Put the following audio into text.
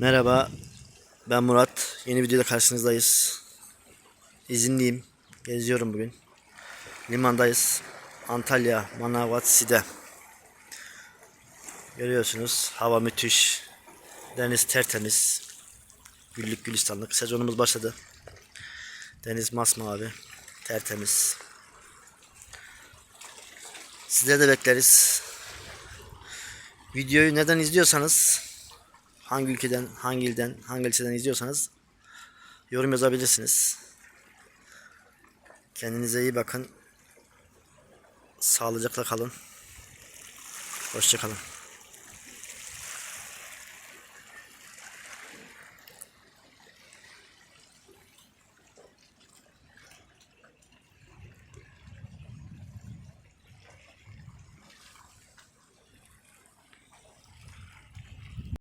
Merhaba, ben Murat. Yeni videoda karşınızdayız. İzinliyim, geziyorum bugün. Limandayız. Antalya, Manavgat, Side. Görüyorsunuz, hava müthiş. Deniz tertemiz. Güllük gülistanlık. Sezonumuz başladı. Deniz masmavi, tertemiz. Sizleri de bekleriz. Videoyu neden izliyorsanız hangi ülkeden, hangi ilden, hangi ilçeden izliyorsanız yorum yazabilirsiniz. Kendinize iyi bakın. Sağlıcakla kalın. Hoşçakalın.